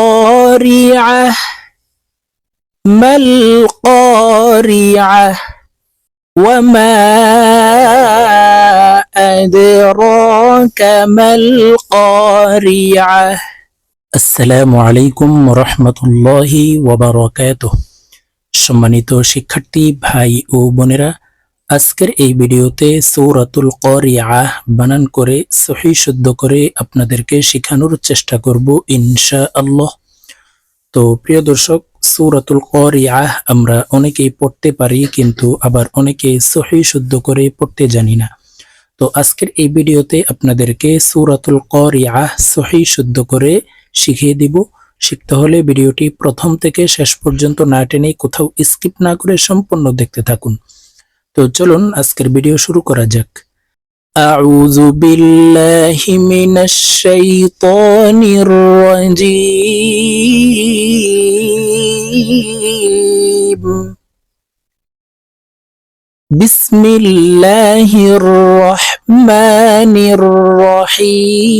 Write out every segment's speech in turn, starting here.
القارعة ما القارعة وما أدراك ما القارعة السلام عليكم ورحمة الله وبركاته সম্মানিত শিক্ষার্থী ভাই ও বোনেরা আজকের এই ভিডিওতে সৌরাতুল করিয়াহ বানান করে, সহি শুদ্ধ করে আপনাদেরকে শেখানোর চেষ্টা করব ইনশা আল্লাহ তো প্রিয় দর্শক, সৌরাতুল করিয়াহ আমরা অনেকেই পড়তে পারি কিন্তু আবার অনেকে সহি শুদ্ধ করে পড়তে জানি না। তো আজকের এই ভিডিওতে আপনাদেরকে সৌরাতুল করিয়াহ সহি শুদ্ধ করে শিখিয়ে দিব। শিখতে হলে ভিডিওটি প্রথম থেকে শেষ পর্যন্ত না টেনে কোথাও স্কিপ না করে সম্পূর্ণ দেখতে থাকুন। তো চলুন আজকের ভিডিও শুরু করা যাক أعوذ بالله من الشيطان الرجيم بسم الله الرحمن الرحيم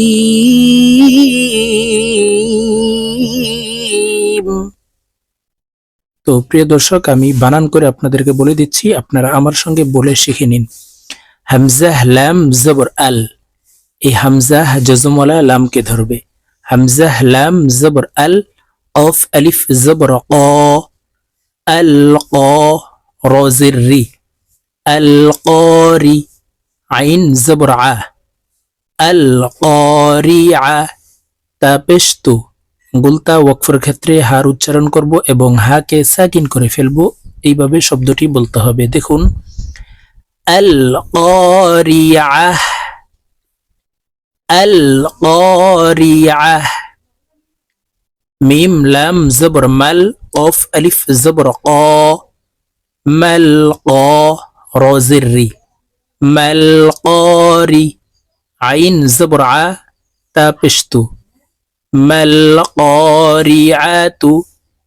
তো প্রিয় দর্শক, আমি বানান করে আপনাদেরকে বলে দিচ্ছি, আপনারা আমার সঙ্গে বলে শিখে নিন। হামজাহ লাম জবর আল। এই হামজাহ জজমওয়ালা লামকে ধরবে। হামজাহ লাম জবর আল, অফ আলিফ জবর ক, আল ক, রজির রি, আল করি, আইন জবর আ, আল করি আ তা। পেশতু গুলতা ওয়াকফের ক্ষেত্রে হার উচ্চারণ করব এবং হাকে সাকিন করে ফেলব। এইভাবে শব্দটি বলতে হবে। দেখুন। আল করিয়াহ আল করিয়াহ মিম, লাম, জবর, মাল অফ আলিফ, জবর, ক। মাল, ক রজির মাল, করি। আইন, জবর, আ, তা, পেশতু। মাল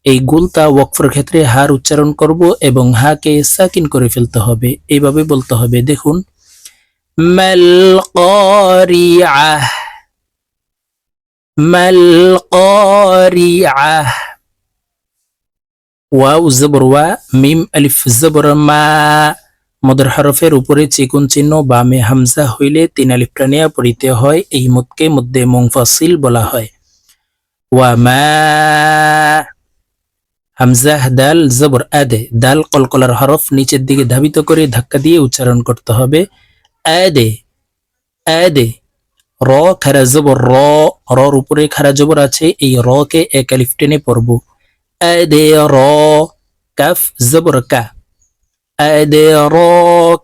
এই গুলতা ওয়াকফের ক্ষেত্রে হার উচ্চারণ করব এবং হাকে সাকিন করে ফেলতে হবে। এইভাবে বলতে হবে। দেখুন, মাল করিয়াহ মাল ওয়াও, জবর ওয়া, মিম, আলিফ, জবর, মা। মদর হরফের উপরে চিকুন চিহ্ন, বামে হামজা হইলে তিন আলিফ টানিয়া পড়িতে হয়। এই মতকে মধ্যে মুংফাসিল বলা হয়। ওয়ামা হামজাহ দাল জবর আদে দাল কলকলার হরফ নিচের দিকে ধাবিত করে ধাক্কা দিয়ে উচ্চারণ করতে হবে আদে আদে র খারা জবর র রর উপরে খারা জবর আছে এই র কে এক আলিফ টেনে পড়ব আদে র কাফ জবর কা আদে র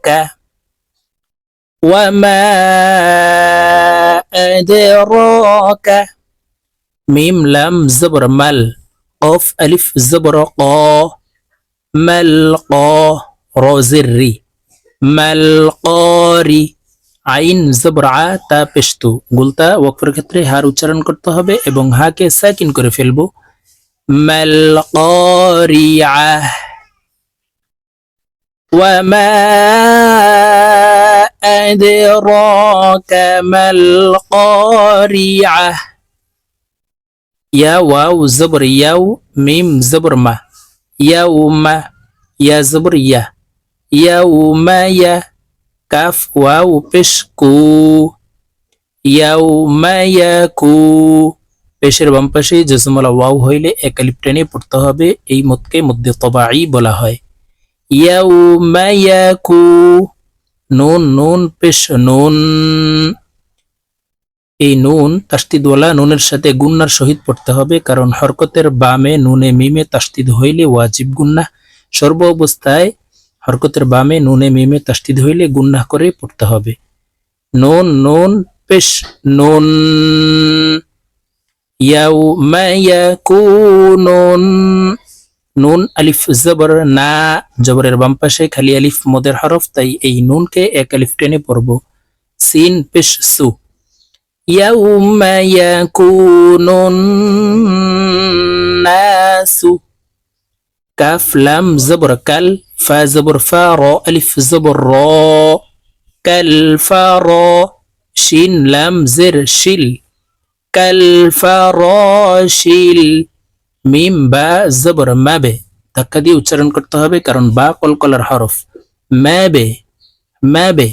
কা ওয়া ওয়ামা আদে র কা মিম লাম জবর মাল অফ আলিফ জবর ক মাল ক রজির রি মাল করি আইন জবর আ তা পেশতু গুলতা ওয়াকফের ক্ষেত্রে হার উচ্চারণ করতে হবে এবং হাকে সাকিন করে ফেলবো মাল করিয়াহ وما أدراك ما القارعة يا واو زبر يو ميم زبر ما يوم يا زبر يا يوم يا كاف واو بشكو يوم يكو পেশের বাম পাশে জসমলা ওয়াও হইলে একালিপ টেনে পড়তে হবে এই মতকে মধ্যে তবাই বলা হয় ইয়াউমা ইয়াকু নুন নুন পেশ নুন এই নুন, তাস্তিদওয়ালা নুনের সাথে গুন্নার সহিত পড়তে হবে, কারণ হরকতের বামে নুনে মিমে তাস্তিদ হইলে ওয়াজিব গুন্না। সর্ব অবস্থায় হরকতের বামে নুনে মিমে তাস্তিদ হইলে গুন্না করে পড়তে হবে। নুন নুন, পেশ, নুন। ইয়াউমা ইয়াকুনুন। নুন, আলিফ, জবর, না। জবরের বাম পাশে খালি আলিফ, মদের হরফ, তাই এই নুনকে এক আলিফ টেনে পড়ব। সিন, পেশ, সু। يوم يكون الناس كاف لام زبر كل فا زبر فا را ألف زبر را كالفارا شين لام زر شل কালফারশিল মিম বা জবর মাবে ধাক্কা দিয়ে উচ্চারণ করতে হবে কারণ বা কলকলার হরফ মাবে মাবে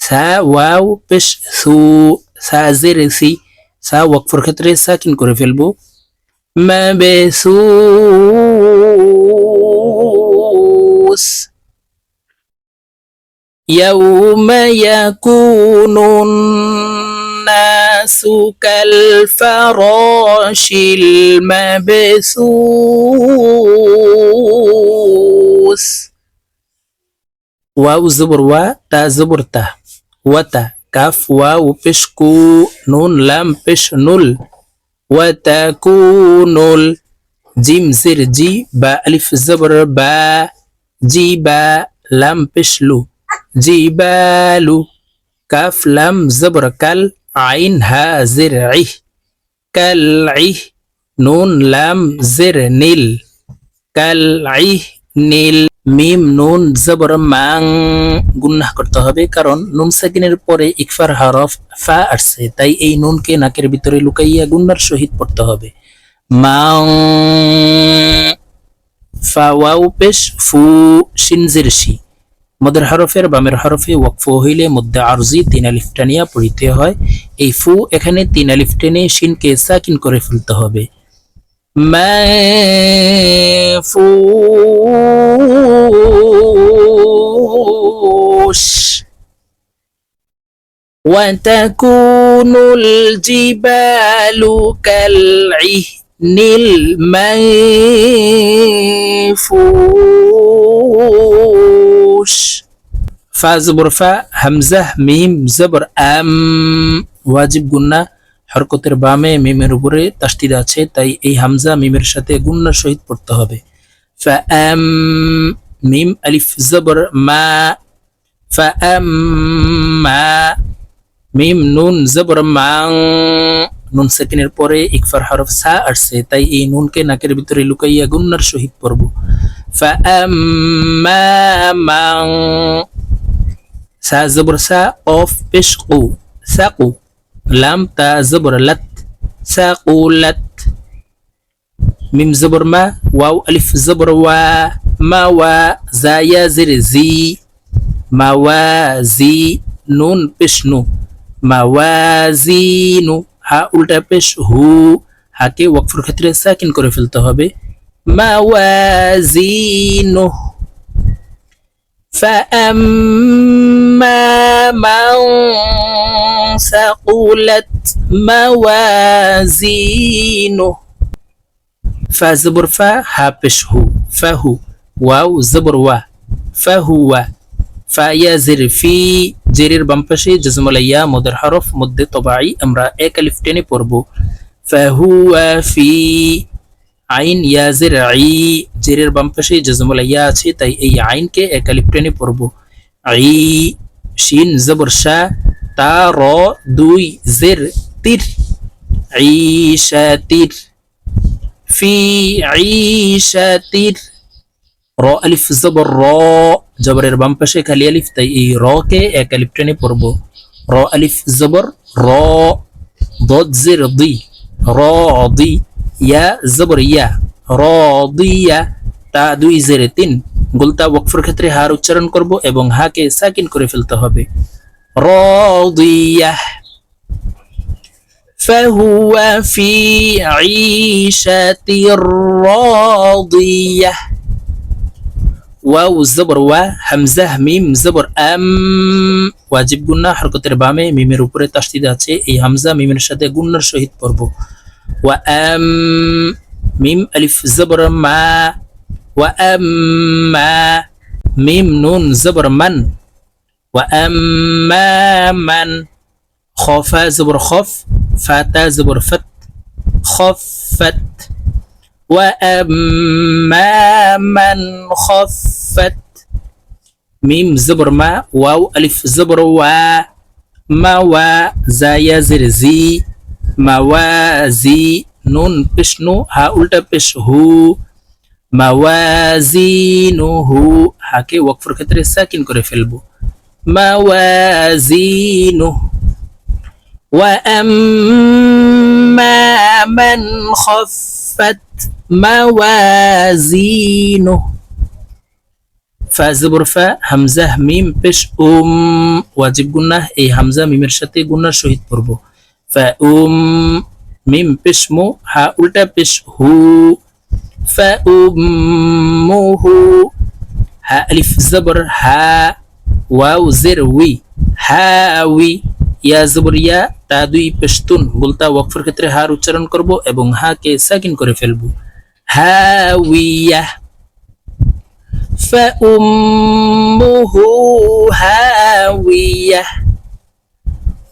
সা ওয়াও পেশ সু সা জের সি সা ওয়াকফর ক্ষেত্রে সাকিন করে ফেলবো মাবে সুস يوم يكون الناس كالفراش المبثوث واو زبر و تا زبر تا وتا كاف واو بشكو نون لام بش نول وتكون جيم زر جي با ألف زبر با. جي با لام بش لو جي بالو كاف لام زبر كال عين ها زر عي. كالعي نون لام زر نيل. كالعي نيل. মিম, নুন, জবর, মাং গুন্নাহ করতে হবে, কারণ নুন সাকিনের পরে ইকফার, হরফ, ফা আসছে, তাই এই নুনকে নাকের ভিতরে লুকাইয়া গুন্নার সহিত পড়তে হবে। মাং, ফা, ওয়াও, পেশ, ফু শিনজির শি। মদের হরফের বামের হরফে ওয়াকফু হইলে মধ্যে আরজি, তিন আলিফ টানিয়া পড়িতে হয়। এই ফু এখানে তিন আলিফ টেনে শিনকে সাকিন করে ফেলতে হবে। مفوش وتكون الجبال كالعهن المنفوش فازبر فا همزة ميم زبر أم. واجب قلنا হরকতের বামে মিমের উপরে তাস্তিদ আছে, তাই এই হামজা মিমের সাথে গুন্নার সহিত পড়তে হবে। মিম আলিফ জবর মা মা মিম নুন জবর মাং, নুন সেকেন্ডের পরে ইকফার হরফ সা আসছে, তাই এই নুনকে নাকের ভিতরে লুকাইয়া গুন্নার সহিত পড়ব। সা জবর সা, অফ পেশ কু সাকু লাম লাত সাকু লাত মিম জবর মা ওয়াও আলিফ জবর ওয়া মা ওয়া জায়া জের জি মা ওয়া জি নুন পেশ নু মাওয়াজিনু হা উল্টা পেশ হু হাকে ওয়াকফুর ক্ষেত্রে সাকিন করে ফেলতে হবে মাওয়াজিনু فأما من ثقلت موازينه فزبر فا هابشه هو فهو واو زبر و فهو فيزر في جرير بمبشي جزم ليا مدر حرف مد طبعي امرأة اكلف بربو فهو في আইন ইয়াজের আই জেরের বাম পাশে জজমালাইয়া আছে, তাই এই আইনকে এক আলিফ টেনে পড়ব। আই শিন, জবর শাহ তা, র, দুই, জের, তির। ঈশাতির ফি ঈশাতির র, আলিফ, জবর, র, জবরের বাম পাশে খালি আলিফ, তাই এই র কে এক আলিফ পড়ব। র, আলিফ, জবর, র, দদ, জের দি র দি ইয়া জবর ইয়া র দিয়া তা দুই জেরে তিন গুলতা ওয়াকফের ক্ষেত্রে হার উচ্চারণ করব এবং হাকে সাকিন করে ফেলতে হবে র দিয়া فهو في عيشة راضية ওয়াও জবর ওয়া হামজাহ মিম জবর আম ওয়াজিব গুন্না হরকতের বামে মিমের উপরে তাসদিদ আছে এই হামজা মিমের সাথে গুন্নার সহিত পড়ব وأم ميم ألف زبر ما وأما ميم نون زبر من وأما من خافا زبر خف فاتا زبر فت خفت. وأما من خفت ميم زبر ما واو ألف زبر وا ما وا زايا زر زي. موازي নুন পেশ নু হা উল্টা পেশ হু মাওয়াজিনুহু হাকে ওয়াকফর ক্ষেত্রে সাকিন করে ফেলবো মাওয়াজিনু وأما من خفت موازينه ফাজবর ফা হামজা মিম পেশ উম ওয়াজিব গুন্নাহ এই হামজা মিমের সাথে গুন্নার সহিত পড়ব ফা উম মিম পেশ মু হা উল্টা পেশ হু ফা উম্মুহু হা আলিফ জবর হা ওয়াও জের উই হাউই ইয়া জবর ইয়া তা দুই পেশতুন বলতা ওয়াকফের ক্ষেত্রে হার উচ্চারণ করব এবং হাকে সাকিন করে ফেলবো হাউইয়া فأمه هاوية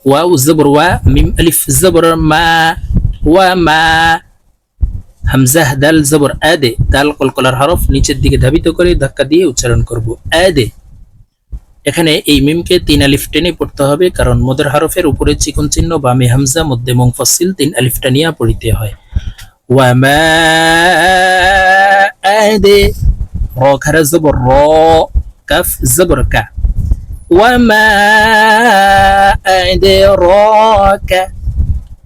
ওয়া জবর ওয়া মিম আলিফ জবর মা ওয়া মা হামজাহ দাল জবর আদে দাল কলকলার হরফ নিচের দিকে ধাবিত করে ধাক্কা দিয়ে উচ্চারণ করব আদে এখানে এই মিমকে তিন আলিফ টেনে পড়তে হবে কারণ মদের হরফের উপরে চিকন চিহ্ন বা মে হামজা মধ্যে মুংফসিল তিন আলিফ টানিয়া পড়িতে হয়। ওয়া মা আদে, র খারা জবর, র, কাফ, জবর, কা। وما أدراك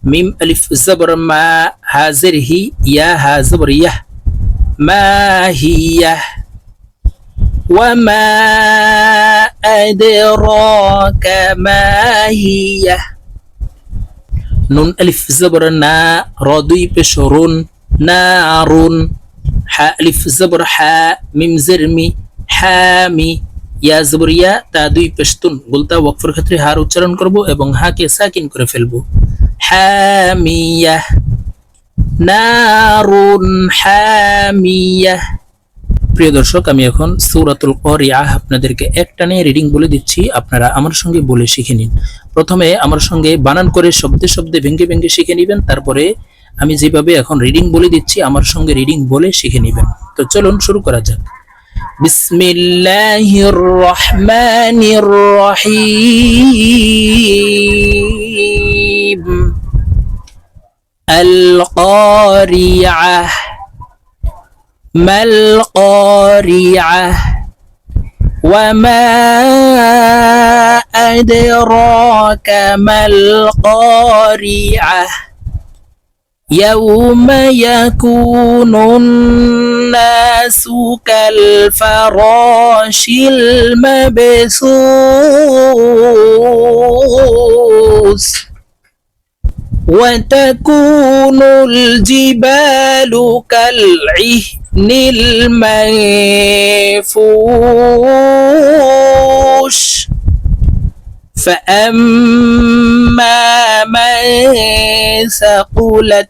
ميم ألف زبر ما هازره يا هازبرية ما هي وما أدراك ما هي نون ألف زبر نا رضي بشرون نارون حاء ألف زبر حاء ميم زرمي حامي ইয়া তা দুই পেশতুন গুলতা ওয়াকফের ক্ষেত্রে হার উচ্চারণ করব এবং হাকে সাকিন করে ফেলব। হামিয়া, নারুন হামিয়া। প্রিয় দর্শক, আমি এখন সৌরাতুল করিয়াহ আপনাদেরকে একটানে রিডিং বলে দিচ্ছি। আপনারা আমার সঙ্গে বলে শিখে নিন। প্রথমে আমার সঙ্গে বানান করে শব্দে শব্দে ভেঙ্গে ভেঙ্গে শিখে নেবেন। তারপরে আমি যেভাবে এখন রিডিং বলে দিচ্ছি, আমার সঙ্গে রিডিং বলে শিখে নেবেন। তো চলুন শুরু করা যাক। بسم الله الرحمن الرحيم. القارعة. ما القارعة؟ وما أدراك ما القارعة؟ يوم يكون الناس كالفراش المبثوث وتكون الجبال كالعهن المنفوش فأما من ثقلت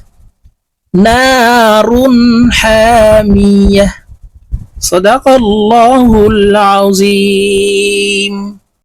نار حامية. صدق الله العظيم.